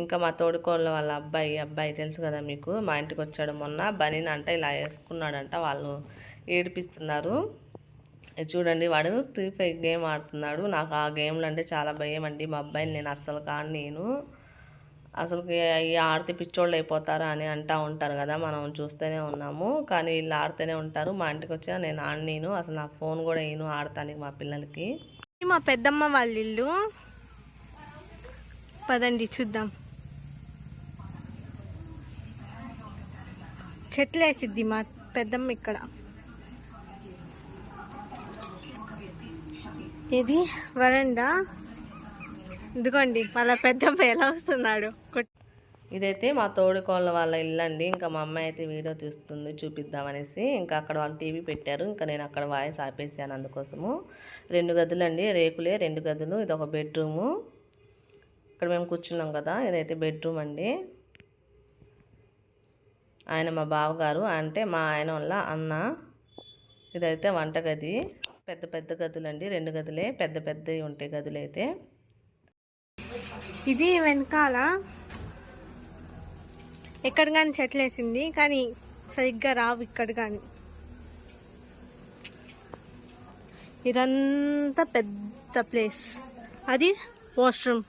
ఇంకా మా తోడుకోళ్ళ వాళ్ళ అబ్బాయి అబ్బాయి తెలుసు కదా మీకు మా ఇంటికి వచ్చాడు మొన్న. బనీన్ అంట ఇలా వేసుకున్నాడంట వాళ్ళు ఏడిపిస్తున్నారు. చూడండి వాడు త్రీ గేమ్ ఆడుతున్నాడు. నాకు ఆ గేమ్లు అంటే చాలా భయం అండి. మా అబ్బాయిని నేను అస్సలు కాను నేను. అసలు ఈ ఆడితే పిచ్చోళ్ళు అయిపోతారా అని అంటూ ఉంటారు కదా మనం చూస్తూనే ఉన్నాము. కానీ వీళ్ళు ఆడుతూనే ఉంటారు. మా ఇంటికి వచ్చినా నేను ఆడినీను అసలు నా ఫోన్ కూడా వేయను ఆడతానికి మా పిల్లలకి. మా పెద్దమ్మ వాళ్ళ ఇల్లు పదండి చూద్దాం. చెట్లు వేసిద్ది మా పెద్దమ్మ ఇక్కడ. ఇది వరండా. ఇదిగోండి వాళ్ళ పెద్దమ్మ ఎలా వస్తున్నాడు. ఇదైతే మా తోడుకోళ్ళ వాళ్ళ ఇల్లు అండి. ఇంకా మా అమ్మాయి అయితే వీడియో తీస్తుంది చూపిద్దామనేసి. ఇంకా అక్కడ వాళ్ళు టీవీ పెట్టారు. ఇంకా నేను అక్కడ వాయిస్ ఆపేసాను అందుకోసము. రెండు గదులు అండి రేకులే రెండు గదులు. ఇది ఒక బెడ్రూము. ఇక్కడ మేము కూర్చున్నాం కదా ఇదైతే బెడ్రూమ్ అండి. ఆయన మా బావగారు అంటే మా ఆయన వల్ల అన్న. ఇదైతే వంటగది పెద్ద పెద్ద గదులు అండి రెండు గదులే. పెద్ద పెద్దవి ఉంటాయి గదులు అయితే ఇది వెనకాల ఎక్కడ కానీ చెట్లు వేసింది కానీ సరిగ్గా రావు ఇక్కడ కానీ ఇదంతా పెద్ద ప్లేస్. అది వాష్రూమ్.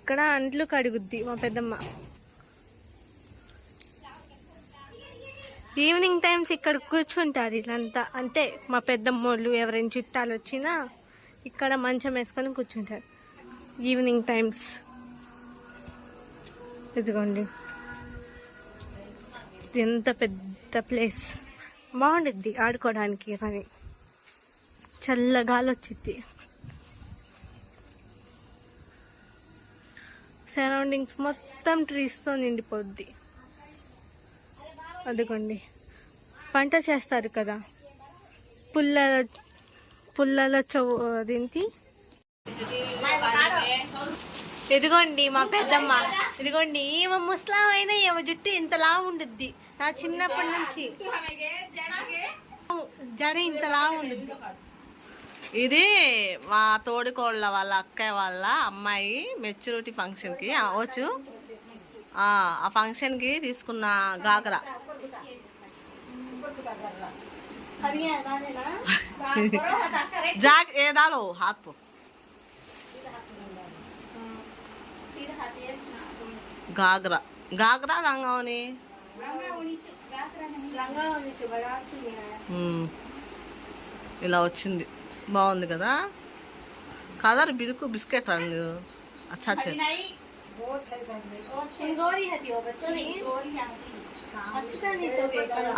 ఇక్కడ అంట్లు కడుగుద్ది మా పెద్దమ్మ. ఈవినింగ్ టైమ్స్ ఇక్కడ కూర్చుంటారు ఇదంతా. అంటే మా పెద్దమ్మ వాళ్ళు ఎవరైనా చుట్టాలు వచ్చినా ఇక్కడ మంచం వేసుకొని కూర్చుంటారు. ఈవినింగ్ టైమ్స్ ఇదిగోండి. ఇది ఎంత పెద్ద ప్లేస్ బాగుండిద్ది ఆడుకోవడానికి కానీ. చల్లగాలి వచ్చింది సరౌండింగ్స్ మొత్తం ట్రీస్తో నిండిపోద్ది. అదిగోండి. పంట చేస్తారు కదా. పుల్ల పుల్లల చౌ అదేంటి? ఇదిగోండి మా పెద్దమ్మ. ఇదిగోండి ఈమె ముస్లాం అయినా ఈమె జుట్టు ఇంతలా ఉండుద్ది. నా చిన్నప్పటి నుంచి. జడ ఇంతలా ఉండుద్ది. ఇది మా తోడుకోళ్ళ వాళ్ళ అక్కయ్య వాళ్ళ అమ్మాయి మెచ్యూరిటీ ఫంక్షన్కి. అవ్వచ్చు ఆ ఫంక్షన్కి తీసుకున్న గాగరా. జాక్ ఏదాలో హాత్ పో గాగ్రా గాగ్రా రంగవని మ్మ్. ఇలా వచ్చింది బాగుంది కదా కలర్ బిల్కు బిస్కెట్ రంగు అచ్చా అచ్చా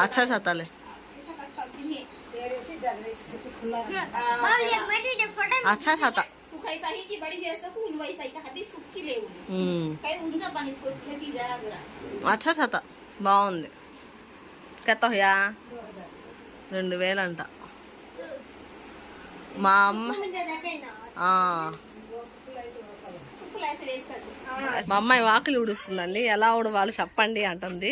अच्छा अच्छा तले अच्छा था ता उखायचाही की बडी जे असतं ऊन वैसाही का हाती सुखी लेऊ हम्म काही उंचा पाणी खेती जरा जरा అచ్చా చత బాగుంది కెత్తయా రెండు వేలు అంట మా అమ్మ ఆ, फुलायचं रेस करतो మా అమ్మాయి వాకిలి ఉడుస్తుందండి ఎలా ఉడవాలి చెప్పండి అంటుంది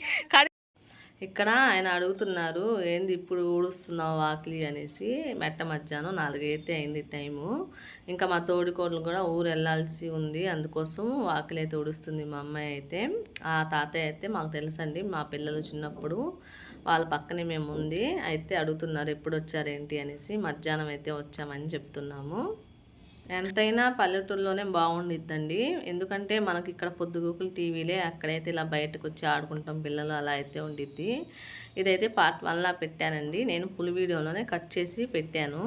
ఇక్కడ ఆయన అడుగుతున్నారు ఏంది ఇప్పుడు ఊడుస్తున్నావు వాకిలి? అనేసి మెట్ట మధ్యాహ్నం నాలుగైతే అయింది టైము. ఇంకా మా తోడికోడలు కూడా ఊరు వెళ్ళాల్సి ఉంది. అందుకోసం వాకిలి అయితే ఊడుస్తుంది మా అమ్మాయి అయితే. ఆ తాతయ్య అయితే మాకు తెలుసండి మా పిల్లలు చిన్నప్పుడు వాళ్ళ పక్కనే మేము ఉంది. అయితే అడుగుతున్నారు ఎప్పుడు వచ్చారేంటి? అనేసి మధ్యాహ్నం అయితే వచ్చామని చెప్తున్నాము. ఎంతైనా పల్లెటూరులోనే బాగుండిద్దండి. ఎందుకంటే మనకి ఇక్కడ పొద్దుగూకులు టీవీలే అక్కడైతే ఇలా బయటకు వచ్చి ఆడుకుంటాం పిల్లలు అలా అయితే ఉండిద్ది. ఇదైతే పార్ట్ వన్లా పెట్టానండి. నేను ఫుల్ వీడియోలోనే కట్ చేసి పెట్టాను.